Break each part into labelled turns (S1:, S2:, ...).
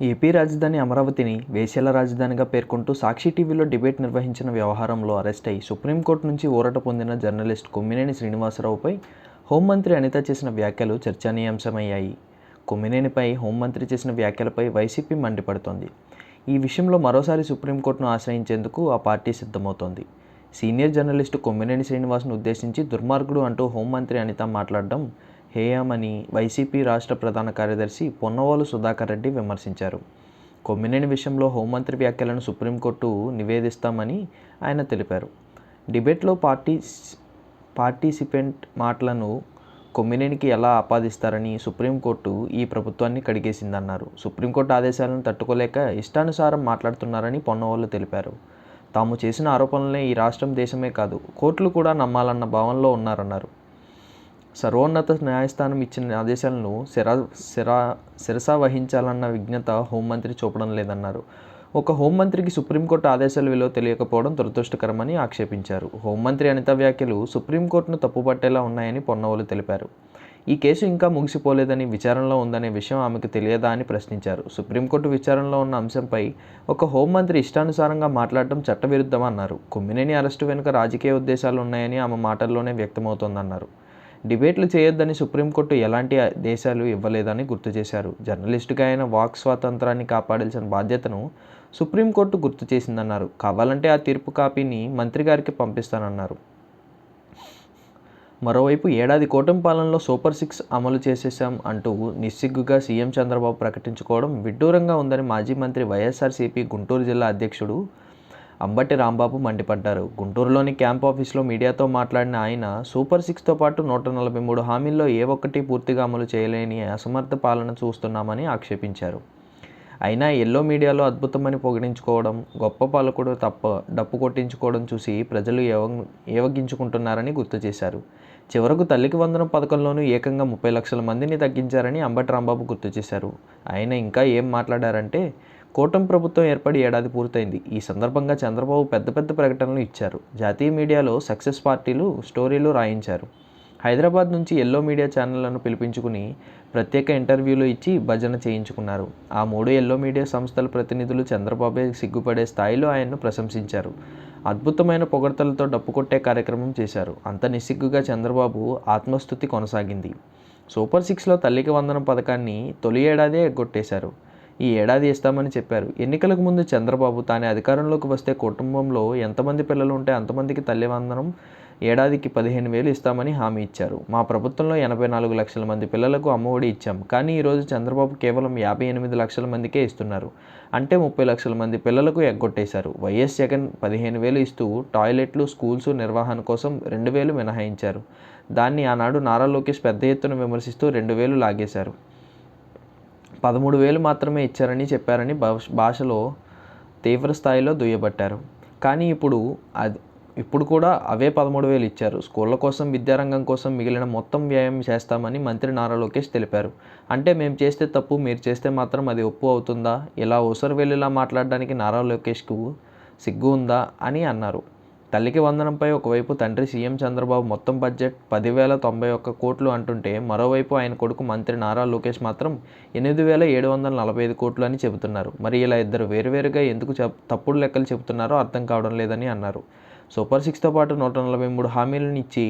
S1: AP రాజధాని అమరావతిని వేసేల రాజధానిగా పేర్కొంటూ సాక్షి టీవీలో డిబేట్ నిర్వహించిన వ్యవహారంలో అరెస్ట్ అయి సుప్రీంకోర్టు నుంచి ఊరట పొందిన జర్నలిస్ట్ కొమ్మినేని శ్రీనివాసరావుపై హోంమంత్రి అనిత చేసిన వ్యాఖ్యలు చర్చనీయాంశమయ్యాయి. కొమ్మినేనిపై హోంమంత్రి చేసిన వ్యాఖ్యలపై వైసీపీ మండిపడుతోంది. ఈ విషయంలో మరోసారి సుప్రీంకోర్టును ఆశ్రయించేందుకు ఆ పార్టీ సిద్ధమవుతోంది. సీనియర్ జర్నలిస్టు కొమ్మినేని శ్రీనివాస్ను ఉద్దేశించి దుర్మార్గుడు అంటూ హోంమంత్రి అనిత మాట్లాడడం హేయమని వైసీపీ రాష్ట్ర ప్రధాన కార్యదర్శి పొన్నవాలు సుధాకర్ రెడ్డి విమర్శించారు. కొమ్మినేని విషయంలో హోంమంత్రి వ్యాఖ్యలను సుప్రీంకోర్టు నివేదిస్తామని ఆయన తెలిపారు. డిబేట్లో పార్టీ పార్టిసిపెంట్ మాటలను కొమ్మినేనికి ఎలా ఆపాదిస్తారని సుప్రీంకోర్టు ఈ ప్రభుత్వాన్ని కడిగేసిందన్నారు. సుప్రీంకోర్టు ఆదేశాలను తట్టుకోలేక ఇష్టానుసారం మాట్లాడుతున్నారని పొన్నవాళ్ళు తెలిపారు. తాము చేసిన ఆరోపణలనే ఈ రాష్ట్రం దేశమే కాదు కోర్టులు కూడా నమ్మాలన్న భావనలో ఉన్నారన్నారు. సర్వోన్నత న్యాయస్థానం ఇచ్చిన ఆదేశాలను శిరా శిరా శిరసా వహించాలన్న విజ్ఞత హోంమంత్రి చూపడం లేదన్నారు. ఒక హోంమంత్రికి సుప్రీంకోర్టు ఆదేశాల విలువ తెలియకపోవడం దురదృష్టకరమని ఆక్షేపించారు. హోంమంత్రి అనిత వ్యాఖ్యలు సుప్రీంకోర్టును తప్పుపట్టేలా ఉన్నాయని పొన్నవోలు తెలిపారు. ఈ కేసు ఇంకా ముగిసిపోలేదని విచారణలో ఉందనే విషయం ఆమెకు తెలియదా అని ప్రశ్నించారు. సుప్రీంకోర్టు విచారణలో ఉన్న అంశంపై ఒక హోంమంత్రి ఇష్టానుసారంగా మాట్లాడటం చట్టవిరుద్ధమన్నారు. కొమ్మినేని అరెస్టు వెనుక రాజకీయ ఉద్దేశాలు ఉన్నాయని ఆమె మాటల్లోనే వ్యక్తమవుతోందన్నారు. డిబేట్లు చేయొద్దని సుప్రీంకోర్టు ఎలాంటి దేశాలు ఇవ్వలేదని గుర్తు చేశారు. జర్నలిస్టుగా ఆయన వాక్ స్వాతంత్రాన్ని కాపాడాల్సిన బాధ్యతను సుప్రీంకోర్టు గుర్తు చేసిందన్నారు. కావాలంటే ఆ తీర్పు కాపీని మంత్రి గారికి పంపిస్తానన్నారు. మరోవైపు ఏడాది కూటమి పాలనలో సూపర్ సిక్స్ అమలు చేసేశాం అంటూ నిస్సిగ్గుగా సీఎం చంద్రబాబు ప్రకటించుకోవడం విడ్డూరంగా ఉందని మాజీ మంత్రి వైఎస్ఆర్సీపీ గుంటూరు జిల్లా అధ్యక్షుడు అంబటి రాంబాబు మండిపడ్డారు. గుంటూరులోని క్యాంప్ ఆఫీస్లో మీడియాతో మాట్లాడిన ఆయన సూపర్ సిక్స్తో పాటు నూట నలభై మూడు హామీల్లో ఏ ఒక్కటి పూర్తిగా అమలు చేయలేని అసమర్థ పాలన చూస్తున్నామని ఆక్షేపించారు. అయినా ఎల్లో మీడియాలో అద్భుతమని పొగిడించుకోవడం గొప్ప పాలకుడు తప్ప డప్పు కొట్టించుకోవడం చూసి ప్రజలు ఏవ ఏవగించుకుంటున్నారని గుర్తు చేశారు. చివరకు తల్లికి వందనం పథకంలోనూ ఏకంగా ముప్పై లక్షల మందిని తగ్గించారని అంబటి రాంబాబు గుర్తు చేశారు. ఆయన ఇంకా ఏం మాట్లాడారంటే కూటమి ప్రభుత్వం ఏర్పడి ఏడాది పూర్తయింది. ఈ సందర్భంగా చంద్రబాబు పెద్ద పెద్ద ప్రకటనలు ఇచ్చారు. జాతీయ మీడియాలో సక్సెస్ పార్టీలు స్టోరీలు రాయించారు. హైదరాబాద్ నుంచి ఎల్లో మీడియా ఛానళ్ళను పిలిపించుకుని ప్రత్యేక ఇంటర్వ్యూలు ఇచ్చి భజన చేయించుకున్నారు. ఆ మూడు ఎల్లో మీడియా సంస్థల ప్రతినిధులు చంద్రబాబే సిగ్గుపడే స్థాయిలో ఆయన్ను ప్రశంసించారు. అద్భుతమైన పొగడ్తలతో డప్పు కొట్టే కార్యక్రమం చేశారు. అంత నిస్సిగ్గుగా చంద్రబాబు ఆత్మస్థుతి కొనసాగింది. సూపర్ సిక్స్లో తల్లికి వందనం పథకాన్ని తొలి ఏడాదే ఎగ్గొట్టేశారు ఈ ఏడాది ఇస్తామని చెప్పారు. ఎన్నికలకు ముందు చంద్రబాబు తానే అధికారంలోకి వస్తే కుటుంబంలో ఎంతమంది పిల్లలు ఉంటే అంతమందికి తల్లివందనం ఏడాదికి పదిహేను వేలు ఇస్తామని హామీ ఇచ్చారు. మా ప్రభుత్వంలో ఎనభై నాలుగు లక్షల మంది పిల్లలకు అమ్మఒడి ఇచ్చాం. కానీ ఈరోజు చంద్రబాబు కేవలం యాభై ఎనిమిది లక్షల మందికే ఇస్తున్నారు. అంటే ముప్పై లక్షల మంది పిల్లలకు ఎగ్గొట్టేశారు. వైఎస్ జగన్ పదిహేను వేలు ఇస్తూ టాయిలెట్లు స్కూల్స్ నిర్వహణ కోసం రెండు వేలు మినహాయించారు. దాన్ని ఆనాడు నారా లోకేష్ పెద్ద ఎత్తున విమర్శిస్తూ రెండు వేలు లాగేశారు. పదమూడు వేలు మాత్రమే ఇచ్చారని చెప్పారని భాషలో తీవ్ర స్థాయిలో దుయ్యబట్టారు. కానీ ఇప్పుడు అది ఇప్పుడు కూడా అవే పదమూడు వేలు ఇచ్చారు. స్కూళ్ళ కోసం విద్యారంగం కోసం మిగిలిన మొత్తం వ్యయం చేస్తామని మంత్రి నారా లోకేష్ తెలిపారు. అంటే మేము చేస్తే తప్పు మీరు చేస్తే మాత్రం అది ఒప్పు అవుతుందా? ఇలా ఊసరు వెళ్ళేలా మాట్లాడడానికి నారా లోకేష్కు సిగ్గు ఉందా? అని అన్నారు. తల్లికి వందనంపై ఒకవైపు తండ్రి సీఎం చంద్రబాబు మొత్తం బడ్జెట్ పదివేల తొంభై ఒక్క కోట్లు అంటుంటే మరోవైపు ఆయన కొడుకు మంత్రి నారా లోకేష్ మాత్రం ఎనిమిది వేల ఏడు వందల నలభై ఐదు కోట్లు అని చెబుతున్నారు. మరి ఇలా ఇద్దరు వేరువేరుగా ఎందుకు చెప్ తప్పుడు లెక్కలు చెబుతున్నారో అర్థం కావడం లేదని అన్నారు. సూపర్ సిక్స్తో పాటు నూట నలభై మూడు హామీలను ఇచ్చి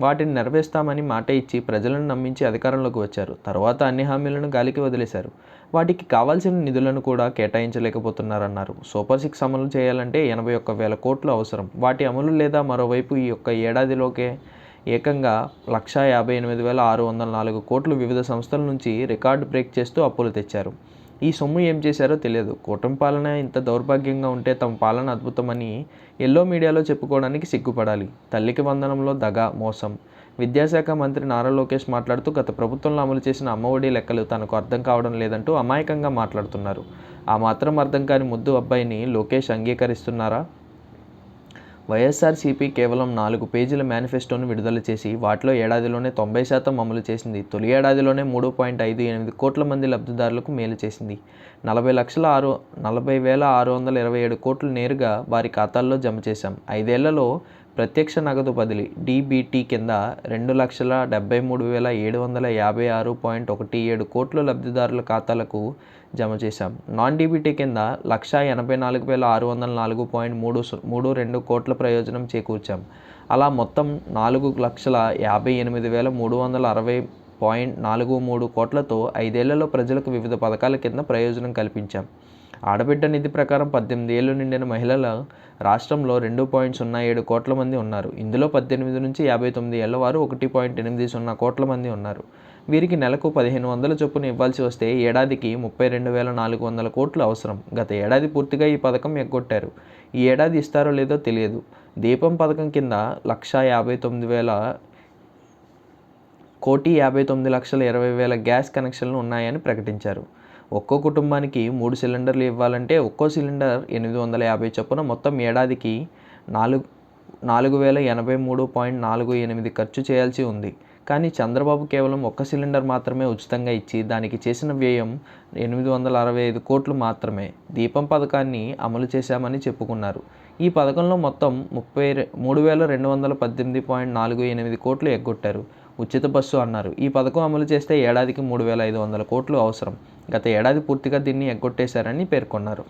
S1: వాటిని నెరవేర్స్తామని మాట ఇచ్చి ప్రజలను నమ్మించి అధికారంలోకి వచ్చారు. తర్వాత అన్ని హామీలను గాలికి వదిలేశారు. వాటికి కావాల్సిన నిధులను కూడా కేటాయించలేకపోతున్నారన్నారు. సూపర్ సిక్స్ అమలు చేయాలంటే ఎనభై ఒక్క వేల కోట్లు అవసరం. వాటి అమలు లేదా మరోవైపు ఈ యొక్క ఏడాదిలోకే ఏకంగా లక్షా యాభై ఎనిమిది వేల ఆరు వందల నాలుగు కోట్లు వివిధ సంస్థల నుంచి రికార్డు బ్రేక్ చేస్తూ అప్పులు తెచ్చారు. ఈ సొమ్ము ఏం చేశారో తెలియదు. కూటమి పాలన ఇంత దౌర్భాగ్యంగా ఉంటే తమ పాలన అద్భుతమని ఎల్లో మీడియాలో చెప్పుకోవడానికి సిగ్గుపడాలి. తల్లికి వందనంలో దగ మోసం. విద్యాశాఖ మంత్రి నారా లోకేష్ మాట్లాడుతూ గత ప్రభుత్వంలో అమలు చేసిన అమ్మఒడి లెక్కలు తనకు అర్థం కావడం లేదంటూ అమాయకంగా మాట్లాడుతున్నారు. ఆ మాత్రం అర్థం కాని ముద్దు అబ్బాయిని లోకేష్ అంగీకరిస్తున్నారా? వైఎస్ఆర్సీపీ కేవలం నాలుగు పేజీల మేనిఫెస్టోను విడుదల చేసి వాటిలో ఏడాదిలోనే తొంభై శాతం అమలు చేసింది. తొలి ఏడాదిలోనే మూడు పాయింట్ ఐదు ఎనిమిది కోట్ల మంది లబ్ధిదారులకు మేలు చేసింది. నలభై లక్షల ఆరు నలభై వేల ఆరు వందల ఇరవై ఏడు కోట్లు నేరుగా వారి ఖాతాల్లో జమ చేశాం. ఐదేళ్ళలో ప్రత్యక్ష నగదు బదిలీ డీబీటీ కింద రెండు లక్షల డెబ్బై మూడు వేల ఏడు వందల యాభై ఆరు పాయింట్ ఒకటి ఏడు కోట్లు లబ్ధిదారుల ఖాతాలకు జమ చేశాం. నాన్ డీబీటీ కింద లక్ష ఎనభై నాలుగు వేల ఆరు వందల నాలుగు పాయింట్ మూడు సు- మూడు రెండు కోట్ల ప్రయోజనం చేకూర్చాం. అలా మొత్తం నాలుగు లక్షల యాభై ఎనిమిది వేల మూడు వందల అరవై పాయింట్ నాలుగు మూడు కోట్లతో ఐదేళ్ళలో ప్రజలకు వివిధ పథకాల కింద ప్రయోజనం కల్పించాం. ఆడబిడ్డ నిధి ప్రకారం పద్దెనిమిది ఏళ్ళు నిండిన మహిళల రాష్ట్రంలో రెండు పాయింట్ సున్నా ఏడు కోట్ల మంది ఉన్నారు. ఇందులో పద్దెనిమిది నుంచి యాభై తొమ్మిది ఏళ్ళ వారు ఒకటి పాయింట్ ఎనిమిది సున్నా కోట్ల మంది ఉన్నారు. వీరికి నెలకు పదిహేను వందల చొప్పున ఇవ్వాల్సి వస్తే ఏడాదికి ముప్పై రెండు వేల నాలుగు వందల కోట్లు అవసరం. గత ఏడాది పూర్తిగా ఈ పథకం ఎగ్గొట్టారు. ఈ ఏడాది ఇస్తారో లేదో తెలియదు. దీపం పథకం కింద లక్ష యాభై తొమ్మిది వేల కోటి యాభై తొమ్మిది లక్షల ఇరవై వేల గ్యాస్ కనెక్షన్లు ఉన్నాయని ప్రకటించారు. ఒక్కో కుటుంబానికి మూడు సిలిండర్లు ఇవ్వాలంటే ఒక్కో సిలిండర్ ఎనిమిది వందల యాభై చొప్పున మొత్తం ఏడాదికి నాలుగు నాలుగు వేల ఎనభై మూడు పాయింట్ నాలుగు ఎనిమిది ఖర్చు చేయాల్సి ఉంది. కానీ చంద్రబాబు కేవలం ఒక్క సిలిండర్ మాత్రమే ఉచితంగా ఇచ్చి దానికి చేసిన వ్యయం ఎనిమిది వందల అరవై ఐదు కోట్లు మాత్రమే. దీపం పథకాన్ని అమలు చేశామని చెప్పుకున్నారు. ఈ పథకంలో మొత్తం ముప్పై మూడు వేల రెండు వందల పద్దెనిమిది పాయింట్ నాలుగు ఎనిమిది కోట్లు ఎగ్గొట్టారు. ఉచిత బస్సు అన్నారు. ఈ పథకం అమలు చేస్తే ఏడాదికి మూడు వేల ఐదు వందల కోట్లు అవసరం. గత ఏడాది పూర్తిగా దీన్ని ఎగ్గొట్టేశారని పేర్కొన్నారు.